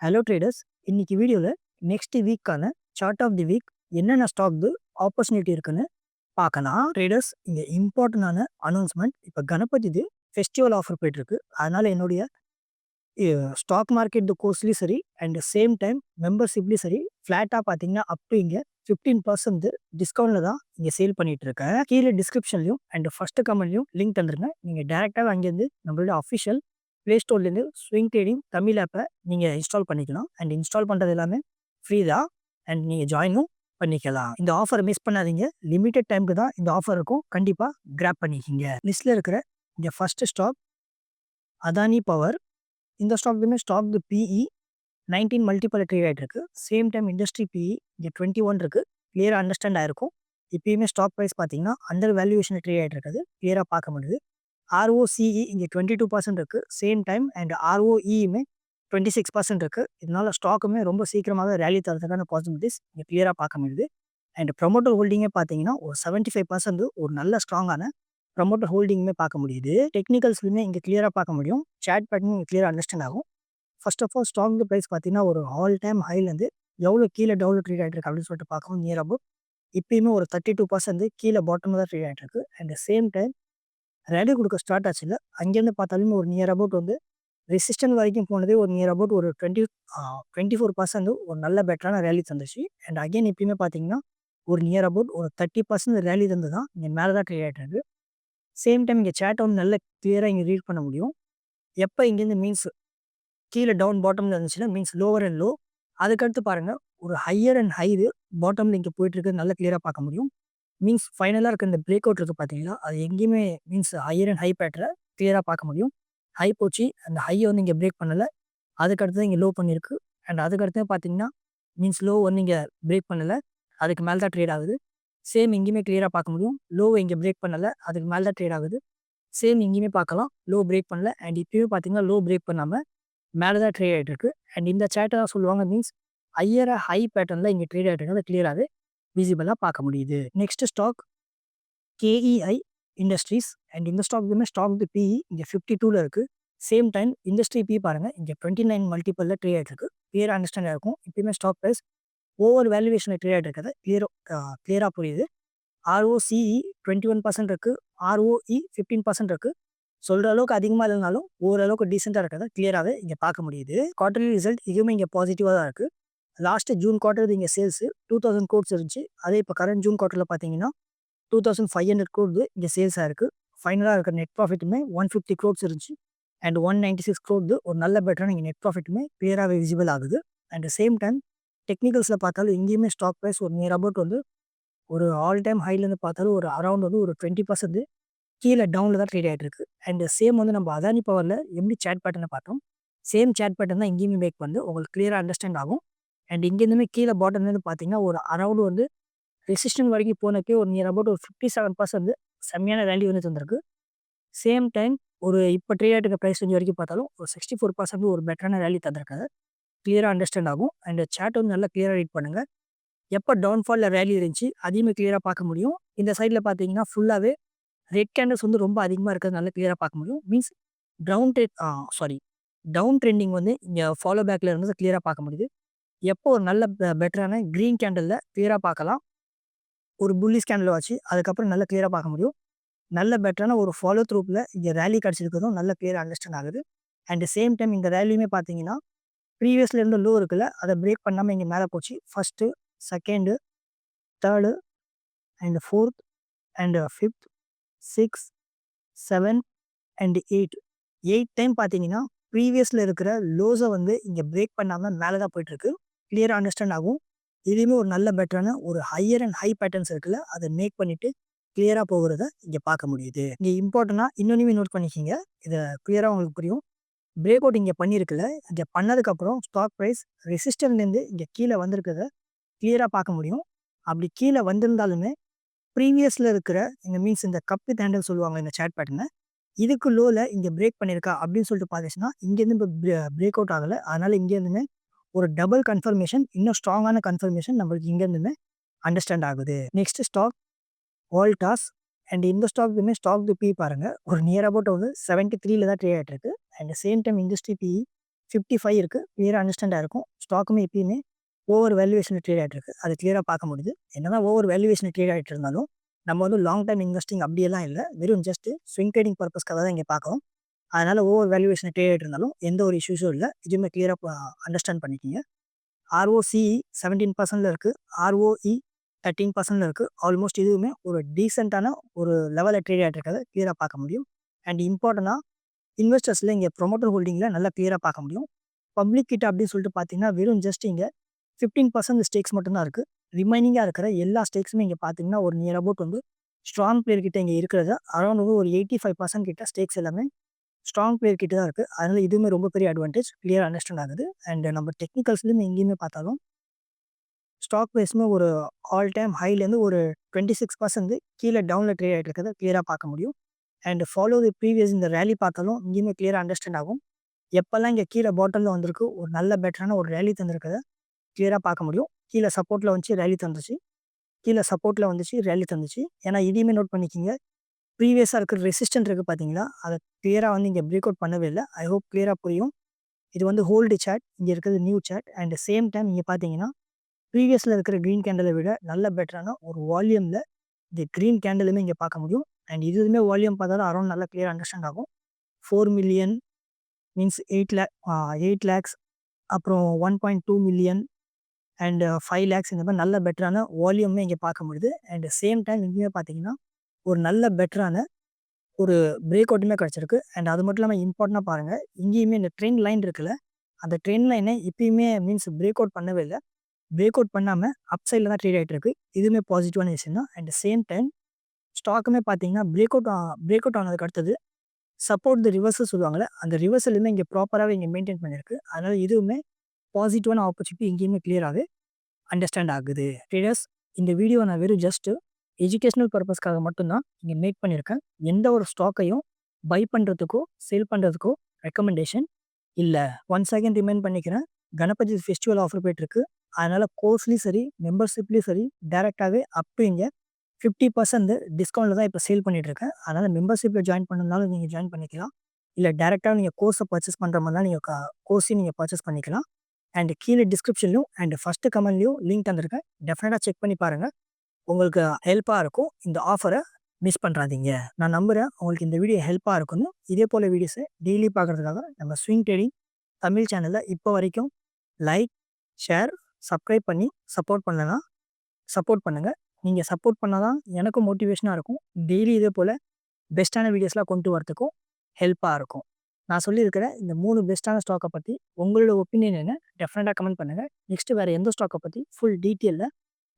Hello traders இன்னைக்கு வீடியோவில் next வீக்கான சார்ட் ஆஃப் தி வீக் என்னென்ன ஸ்டாக்கு ஆப்பர்ச்சுனிட்டி இருக்குன்னு பார்க்கலாம். ட்ரேடர்ஸ் இங்கே இம்பார்ட்டண்டான அனௌன்ஸ்மெண்ட் இப்போ கணபதி இது ஃபெஸ்டிவல் ஆஃபர் போயிட்டுருக்கு. அதனால் என்னுடைய ஸ்டாக் மார்க்கெட் கோர்ஸ்லேயும் சரி அண்ட் சேம் டைம் மெம்பர்ஷிப்லேயும் சரி ஃப்ளாட்டாக பார்த்தீங்கன்னா அப் டு இங்கே ஃபிஃப்டீன் பர்சன்ட் டிஸ்கவுண்ட்டில் தான் இங்கே சேல் பண்ணிட்டு இருக்கேன் கீழே டிஸ்கிரிப்ஷன்லையும் அண்ட் ஃபர்ஸ்ட் கமெண்ட்லையும் லிங்க் தந்துருங்க. நீங்கள் டேரெக்டாக அங்கேருந்து நம்மளோட அஃபிஷியல் ப்ளே ஸ்டோர்லேருந்து ஸ்விங் ட்ரேடிங் தமிழ் ஆப்பை நீங்கள் இன்ஸ்டால் பண்ணிக்கலாம். அண்ட் இன்ஸ்டால் பண்ணுறது எல்லாமே ஃப்ரீ தான். அண்ட் நீங்கள் ஜாயினும் பண்ணிக்கலாம். இந்த ஆஃபரை மிஸ் பண்ணாதீங்க. லிமிட்டட் டைமுக்கு தான் இந்த ஆஃபர் இருக்கும். கண்டிப்பாக கிராப் பண்ணிக்கிங்க. லிஸ்ட்டில் இருக்கிற இந்த ஃபஸ்ட்டு ஸ்டாக் அதானி பவர் இந்த ஸ்டாக்லையுமே stock PE nineteen multiple trade ஆகிட்டு இருக்கு. சேம் டைம் இண்டஸ்ட்ரி பிஇ இங்கே டுவெண்ட்டி ஒன் இருக்குது கிளியராக அண்டர்ஸ்டாண்ட் ஆயிருக்கும். இப்பயுமே ஸ்டாக் ப்ரைஸ் பார்த்தீங்கன்னா அண்டர் வேல்யூவேஷன் ட்ரேட் ஆகிட்டு இருக்குது. கிளியராக பார்க்க முடியுது. ஆர்ஓசிஇ இங்கே டுவெண்ட்டி டூ பர்சன்ட் இருக்குது சேம் டைம் அண்ட் ஆர்ஓஇயுமே டுவெண்ட்டி சிக்ஸ் பர்சன்ட் இருக்குது இதனால ஸ்டாக்குமே ரொம்ப சீக்கிரமாக ரேலி தரதுக்கான பாசிபிலிட்டிஸ் இங்கே கிளியராக பார்க்க முடியுது. அண்ட் ப்ரொமோட்டர் ஹோல்டிங்கே பார்த்தீங்கன்னா ஒரு செவன்ட்டி ஃபைவ் பர்சன்ட் ஒரு நல்ல ஸ்ட்ராங்கான ப்ரொமோட்டர் ஹோல்டிங்குமே பார்க்க முடியுது. டெக்னிக்கல்ஸ்லையுமே இங்கே கிளியராக பார்க்க முடியும். சேட் பேட்டிங் இங்கே கிளியராக அண்டர்ஸ்டாண்ட் ஆகும். First of all stock price பார்த்தீங்கன்னா ஒரு ஆல் டைம் ஹைலேருந்து எவ்வளோ கீழே டவுன் ட்ரீட் ஆகிட்டு இருக்கு அப்படின்னு சொல்லிட்டு பார்க்கவும் நியர் அபவுட் இப்பயுமே ஒரு தேர்ட்டி டூ பர்சன்ட் கீழே பாட்டம் தான் ட்ரீட் ஆகிட்டு இருக்கு அண்ட் சேம் டைம் ரேலி கொடுக்க ஸ்டார்ட் ஆச்சு இல்லை அங்கேருந்து பார்த்தாலுமே ஒரு நியர் அபவுட் வந்து ரெசிஸ்டன்ட் வரைக்கும் போனதே ஒரு நியர் அபவுட் ஒரு டுவெண்ட்டி டுவெண்ட்டி ஃபோர் பர்சன்ட் ஒரு நல்ல பெட்டரான ரேலி தந்துச்சு. அண்ட் அகைன் எப்பயுமே பார்த்தீங்கன்னா ஒரு நியர் அபவுட் ஒரு தேர்ட்டி பர்சன்ட் ரேலி தந்து தான் இங்கே மேலே தான் ட்ரேட் ஆகிட்டு சேம் டைம் இங்கே சேட்டை வந்து நல்ல கிளியராக இங்கே ரீட் பண்ண முடியும். எப்போ இங்கேருந்து மீன்ஸ் கீழே டவுன் பாட்டமில் இருந்துச்சுன்னா மீன்ஸ் லோவர் அண்ட் லோ அதுக்கடுத்து பாருங்கள் ஒரு ஹையர் அண்ட் ஹையர் பாட்டமில் இங்கே போயிட்டு இருக்கு நல்லா கிளியராக பார்க்க முடியும். மீன்ஸ் ஃபைனலாக இருக்க இந்த பிரேக் அவுட் இருக்குது பார்த்தீங்களா அது எங்கேயுமே மீன்ஸ் ஹையர் அண்ட் ஹை பேட்டரை கிளியராக பார்க்க முடியும். ஹை போச்சு. அந்த ஹையை வந்து இங்கே பிரேக் பண்ணலை. அதுக்கடுத்து இங்கே லோ பண்ணியிருக்கு அண்ட் அதுக்கடுத்து பார்த்தீங்கன்னா மீன்ஸ் லோ வந்து இங்கே பிரேக் பண்ணலை. அதுக்கு மேலே தான் ட்ரேட் ஆகுது. சேம் எங்கேயுமே கிளியராக பார்க்க முடியும். லோவை இங்கே பிரேக் பண்ணலை. அதுக்கு மேலே தான் ட்ரேட் ஆகுது. சேம் இங்கேயுமே பார்க்கலாம். லோ பிரேக் பண்ணல. அண்ட் இப்பயும் பார்த்தீங்கன்னா லோ பிரேக் பண்ணாமல் மேலே தான் ட்ரேட் ஆகிட்டு இருக்கு. அண்ட் இந்த சேட்டை தான் சொல்லுவாங்க. மீன்ஸ் ஹையராக ஹை பேட்டர்னில் இங்கே ட்ரேட் ஆகிட்டு இருக்கு. அது கிளியராகுது விசிபிளாக பார்க்க முடியுது. Next stock KEI industries and இந்த ஸ்டாக் இதுவுமே ஸ்டாக் பிஇ இங்கே ஃபிஃப்டி டூவில் இருக்குது சேம் டைம் இண்டஸ்ட்ரி பி பாருங்கள் இங்கே டுவெண்ட்டி நைன் மல்டிபிளில் ட்ரேட் ஆகிட்டுருக்கு கிளியர் இருக்கும். இப்பயுமே ஸ்டாக் ப்ரைஸ் ஓவர் வேல்யூவேஷனில் ட்ரேட் ஆகிட்டு இருக்கிறது. கிளியரோ கிளியராக புரியுது. ஆர்ஓசிஇ டுவெண்ட்டி ஒன் பர்சன்ட் இருக்குது ஆர்ஓஇ ஃபிஃப்டீன் பர்சன்ட் இருக்குது சொல்கிற அளவுக்கு அதிகமாக இல்லைனாலும் ஓரளவுக்கு டீசெண்டாக இருக்கிறத. கிளியராகவே இங்கே பார்க்க முடியுது. குவார்டர்லி ரிசல்ட் இதுவுமே இங்கே பாசிட்டிவாக தான் இருக்குது லாஸ்ட்டு ஜூன் குவார்ட்டர் இங்கே சேல்ஸு டூ தௌசண்ட் கோட்ஸ் இருந்துச்சு. அதே இப்போ கரண்ட் ஜூன் குவார்ட்டரில் பார்த்தீங்கன்னா two thousand five hundred crore இங்கே சேல்ஸாக இருக்குது ஃபைனலாக இருக்கிற நெட் ப்ராஃபிட்டுமே ஒன் ஃபிஃப்டி க்ரோட்ஸ் இருந்துச்சு. And one ninety six crore ஒரு நல்ல பெட்டரான இங்கே நெட் ப்ராஃபிட்டுமே கிளியராகவே விசிபிள் ஆகுது. அண்ட் சேம் டைம் டெக்னிக்கல்ஸில் பார்த்தாலும் இங்கேயுமே ஸ்டாக் ப்ரைஸ் ஒரு நியர் அபவுட் வந்து ஒரு ஆல் டைம் ஹைலேருந்து பார்த்தாலும் ஒரு அரௌண்ட் வந்து ஒரு டுவெண்ட்டி பர்சன்ட் கீழே டவுனில் தான் ட்ரேட் ஆகிட்டு இருக்கு. அண்ட் சேம் வந்து நம்ம அதானி பவரில் எப்படி சேட் பேட்டர்னை பார்த்தோம்? சேம் சேட் பேட்டர்ன் தான் இங்கேயுமே மேக் வந்து உங்களுக்கு கிளியராக அண்டர்ஸ்டாண்ட் ஆகும். அண்ட் இங்கேருந்துமே கீழே பாட்டம்லேருந்து பார்த்தீங்கன்னா ஒரு அரௌண்ட் வந்து ரெசிஸ்டன் வரைக்கும் போனக்கே ஒரு நியர் அபவுட் ஒரு ஃபிஃப்டி செவன் பர்சன்ட் வந்து செம்மையான வேல்யூ வந்து தந்திருக்கு. சேம் டைம் ஒரு இப்போ ட்ரேட் ஆகிட்டு ப்ரைஸ் ரேஞ்ச் வரைக்கும் பார்த்தாலும் ஒரு சிக்ஸ்டி ஃபோர் பர்சன்ட் ஒரு பெட்டரான வேல்யூ தந்திருக்காது. கிளியராக அண்டர்ஸ்டாண்ட் ஆகும். அண்ட் சேட் வந்து நல்லா கிளியராக ரீட் பண்ணுங்கள் எப்போ டவுன்ஃபாலில் வேல்யூ இருந்துச்சு அதையுமே கிளியராக பார்க்க முடியும். இந்த சைடில் பார்த்தீங்கன்னா ஃபுல்லாகவே ரெட் கேண்டல்ஸ் வந்து ரொம்ப அதிகமாக இருக்கிறது நல்லா கிளியராக பார்க்க முடியும். Means down trend sorry down trending வந்து இங்கே ஃபாலோ பேக்கில் இருந்தது கிளியராக பார்க்க முடியுது. எப்போ ஒரு நல்ல பெட்டரான க்ரீன் கேண்டலில் கிளியராக பார்க்கலாம் ஒரு புல்லிஸ் கேண்டில் வச்சு அதுக்கப்புறம் நல்லா கிளியராக பார்க்க முடியும். நல்ல பெட்டரான ஒரு ஃபாலோ த்ரூப்பில் இங்கே ரேலி கிடச்சிருக்கிறதும் நல்ல கிளியராக அண்டர்ஸ்டாண்ட் ஆகுது. அண்ட் சேம் டைம் இந்த ரேலியுமே பார்த்தீங்கன்னா ப்ரீவியஸில் இருந்த லோ இருக்குல்ல அதை பிரேக் பண்ணாமல் இங்கே மேலே போச்சு. First second third and fourth and fifth six seven and eight eight time பார்த்தீங்கன்னா ப்ரீவியஸில் இருக்கிற லோஸை வந்து இங்கே பிரேக் பண்ணாமல் மேலே தான் போயிட்டுருக்கு கிளியராக அண்டர்ஸ்டாண்ட் ஆகும். இதுலேயுமே ஒரு நல்ல பெட்டரான ஒரு ஹையர் அண்ட் ஹை பேட்டர்ன்ஸ் இருக்குல்ல அதை மேக் பண்ணிவிட்டு கிளியராக போகிறத இங்கே பார்க்க முடியுது. இங்கே இம்பார்ட்டண்ட்டாக இன்னொன்றுமே நோட் பண்ணிக்கிங்க. இதை கிளியராக உங்களுக்கு புரியும். பிரேக் அவுட் இங்கே பண்ணியிருக்குல்ல இங்கே பண்ணதுக்கப்புறம் ஸ்டாக் ப்ரைஸ் ரெசிஸ்டன்லேருந்து இங்கே கீழே வந்திருக்கிறத கிளியராக பார்க்க முடியும். அப்படி கீழே வந்திருந்தாலுமே ப்ரீவியஸில் இருக்கிற இந்த மீன்ஸ் இந்த கப்பு தேண்டல் சொல்லுவாங்க இந்த சேட் பேட்டர்னை இதுக்கு லோவில் இங்கே பிரேக் பண்ணியிருக்கா அப்படின்னு சொல்லிட்டு பார்த்துச்சுன்னா இங்கேருந்து இப்போ பிரேக் அவுட் ஆகலை. அதனால் இங்கேருந்துமே ஒரு டபுள் கன்ஃபர்மேஷன் இன்னும் ஸ்ட்ராங்கான கன்ஃபர்மேஷன் நம்மளுக்கு இங்கேருந்துமே அண்டர்ஸ்டாண்ட் ஆகுது. நெக்ஸ்ட் ஸ்டாக் வால்டாஸ் அண்ட் இந்த ஸ்டாக்லையுமே ஸ்டாக் பி பாருங்கள் ஒரு நியர் அபவுட் வந்து செவன்ட்டி த்ரீல தான் ட்ரே ஆகிட்டு இருக்கு. And same time industry P fifty five இருக்குது கிளியராக அண்டர்ஸ்டாண்டாக இருக்கும். ஸ்டாக்குமே எப்பயுமே ஓவர் வேல்யூவேஷன் ட்ரேட் ஆகிட்டு இருக்கு. அது கிளியராக பார்க்க முடியுது. என்னதான் ஓவர் வேல்யூவேஷன் ட்ரேட் ஆகிட்டு இருந்தாலும் நம்ம வந்து லாங் டைம் இன்வெஸ்டிங் அப்படியெல்லாம் இல்லை. வெறும் ஜஸ்ட் ஸ்விங் ட்ரேடிங் பர்பஸ்க்காக தான் இங்கே பார்க்குறோம். அதனால் ஓவர் வேல்யூவேஷன் ட்ரேட் இருந்தாலும் எந்த ஒரு இஷ்யூஸும் இல்லை. இதுவுமே கிளியராக அண்டர்ஸ்டாண்ட் பண்ணிக்கிங்க. ஆர்ஓசிஇ செவன்டீன் பர்சன்டில் இருக்குது ஆர்ஓஇ தேர்ட்டீன் பர்சன்டில் இருக்குது ஆல்மோஸ்ட் இதுவுமே ஒரு டீசெண்டான ஒரு லெவலில் ட்ரேட் ஆகிட்டு இருக்கிறத கிளியராக பார்க்க முடியும். அண்ட் இம்பார்ட்டண்ட்டாக இன்வெஸ்டர்ஸில் இங்கே ப்ரொமோட்டர் ஹோல்டிங்கில் நல்லா கிளியராக பார்க்க முடியும். பப்ளிக் கிட்ட அப்படின்னு சொல்லிட்டு பார்த்தீங்கன்னா வெறும் ஜஸ்ட் இங்கே ஃபிஃப்டீன் பர்சன்ட் ஸ்டேக்ஸ் மட்டும்தான் இருக்குது ரிமைனிங்காக இருக்கிற எல்லா ஸ்டேக்ஸுமே இங்கே பார்த்தீங்கன்னா ஒரு நியர் அபவுட் வந்து ஸ்ட்ராங் பிளேயர் கிட்ட இங்கே இருக்கிறது. அரௌண்ட் வந்து ஒரு எயிட்டி ஃபைவ் பர்சன்ட் கிட்ட ஸ்டேக்ஸ் எல்லாமே ஸ்ட்ராங் பிளேயர் கிட்ட தான் இருக்குது அதனால் இதுவுமே ரொம்ப பெரிய அட்வான்டேஜ். கிளியர் அண்டர்ஸ்டாண்ட் ஆகுது. அண்ட் நம்ம டெக்னிக்கல்ஸ்லேருந்து எங்கேயுமே பார்த்தாலும் ஸ்டாக் ப்ரைஸுமே ஒரு ஆல் டைம் ஹைலேருந்து ஒரு டுவெண்ட்டி சிக்ஸ் பர்சன்ட் கீழே டவுனில் ட்ரேட் ஆகிட்டு இருக்கிறத கிளியராக பார்க்க முடியும். அண்ட் ஃபாலோ தி ப்ரீவியஸ் இந்த ரேலி பார்த்தாலும் இங்கேயுமே கிளியராக அண்டர்ஸ்டாண்ட் ஆகும். எப்போல்லாம் இங்கே கீழே பாட்டலில் வந்திருக்கு ஒரு நல்ல பெட்டரான ஒரு ரேலி தந்திருக்கிறத கிளியராக பார்க்க முடியும். கீழே சப்போர்ட்டில் வந்துச்சு ரேலி தந்துச்சு. கீழே சப்போர்ட்டில் வந்துச்சு ரேலி தந்துச்சு. ஏன்னா இதையுமே நோட் பண்ணிக்கிங்க. ப்ரீவியஸாக இருக்கிற ரெசிஸ்டன்ட் இருக்குது பார்த்தீங்களா அதை கிளியராக வந்து இங்கே பிரேக் அவுட் பண்ணவே இல்லை. ஐ ஹோப் கிளியராக புரியும். இது வந்து ஹோல்டு சேட் இங்கே இருக்கிறது new set and same time இங்கே பார்த்தீங்கன்னா ப்ரீவியஸில் இருக்கிற க்ரீன் கேண்டலை விட நல்ல பெட்டரான ஒரு வால்யூமில் இந்த க்ரீன் கேண்டலுமே இங்கே பார்க்க முடியும். அண்ட் இதுவுமே வால்யூம் பார்த்தாலும் அரௌண்ட் நல்லா கிளியர் அண்டர்ஸ்டாண்ட் ஆகும். Four million means eight lakh eight lakhs அப்புறம் one point two million and five lakhs இந்த மாதிரி நல்ல பெட்டரான வால்யூமே இங்கே பார்க்க முடியுது. அண்ட் சேம் டைம் இங்கேயுமே பார்த்தீங்கன்னா ஒரு நல்ல பெட்டரான ஒரு பிரேக் அவுட்டுமே கிடச்சிருக்கு. அண்ட் அது மட்டும் இல்லாமல் இம்பார்ட்டண்ட்டாக பாருங்கள் இங்கேயுமே இந்த ட்ரெயின் லைன் இருக்குல்ல அந்த ட்ரெயின் லைனை இப்பயுமே மீன்ஸ் பிரேக் அவுட் பண்ணவே இல்லை. பிரேக் அவுட் பண்ணாமல் அப் சைடில் தான் ட்ரேட் ஆகிட்டு இருக்கு இதுவுமே பாசிட்டிவான விஷயம் தான். அண்ட் சேம் டைம் ஸ்டாக்குமே பார்த்தீங்கன்னா பிரேக் அவுட் பிரேக் அவுட் ஆனதுக்கு அடுத்தது சப்போர்ட் த ரிவர்ஸு சொல்லுவாங்கள்ல அந்த ரிவர்சலுமே இங்கே ப்ராப்பராகவே இங்கே மெயின்டைன் பண்ணியிருக்கு. அதனால் இதுவுமே பாசிட்டிவான ஆப்பர்ச்சுனிட்டி எங்கேயுமே கிளியராகவே அண்டர்ஸ்டாண்ட் ஆகுது. ட்ரேடர்ஸ் இந்த வீடியோ நான் வெறும் ஜஸ்ட்டு எஜுகேஷ்னல் பர்பஸ்க்காக மட்டும்தான் இங்கே மேக் பண்ணியிருக்கேன். எந்த ஒரு ஸ்டாக்கையும் பை பண்ணுறதுக்கோ சேல் பண்ணுறதுக்கோ ரெக்கமெண்டேஷன் இல்லை. ஒன் செகண்ட் ரிமைண்ட் பண்ணிக்கிறேன். கணபதி ஃபெஸ்டிவல் ஆஃபர் போயிட்டுருக்கு. அதனால் கோர்ஸ்லேயும் சரி மெம்பர்ஷிப்லேயும் சரி டேரெக்டாகவே அப் டு இங்கே ஃபிஃப்டி பர்சன்ட் டிஸ்கவுண்ட்டில் தான் இப்போ சேல் பண்ணிகிட்ருக்கேன் அதனால் மெம்பர்ஷிப்பில் ஜாயின் பண்ணதுனாலும் நீங்கள் ஜாயின் பண்ணிக்கலாம். இல்லை டேரெக்டாக நீங்கள் கோர்ஸை பர்ச்சேஸ் பண்ணுற மாதிரி தான் நீங்கள் கோர்ஸையும் நீங்கள் பர்ச்சேஸ் பண்ணிக்கலாம். அண்ட் கீழே டிஸ்கிரிப்ஷன்லையும் அண்ட் ஃபஸ்ட்டு கமெண்ட்லையும் லிங்க் தந்திருக்கேன். டெஃபினட்டாக செக் பண்ணி பாருங்கள் உங்களுக்கு ஹெல்ப்பாக இருக்கும். இந்த ஆஃபரை மிஸ் பண்ணுறாதீங்க நான் நம்புகிறேன் உங்களுக்கு இந்த வீடியோ ஹெல்ப்பாக இருக்கணும் இதே போல் வீடியோஸை டெய்லி பார்க்குறதுக்காக நம்ம ஸ்விங் ட்ரேடிங் தமிழ் சேனலில் இப்போ வரைக்கும் லைக் ஷேர் சப்ஸ்கிரைப் பண்ணி சப்போர்ட் பண்ணலாம் சப்போர்ட் பண்ணுங்கள் நீங்கள் சப்போர்ட் பண்ணால் தான் எனக்கும் மோட்டிவேஷனாக இருக்கும். டெய்லி இதே போல் பெஸ்ட்டான வீடியோஸ்லாம் கொண்டு வரத்துக்கும் ஹெல்ப்பாக இருக்கும். நான் சொல்லியிருக்கிற இந்த மூணு பெஸ்ட்டான ஸ்டாக்கை பற்றி உங்களோட ஒப்பீனியன் என்ன? டெஃபினட்டாக கமெண்ட் பண்ணுங்கள் நெக்ஸ்ட்டு வேறு எந்த ஸ்டாக்கை பற்றி ஃபுல் டீட்டெயிலில்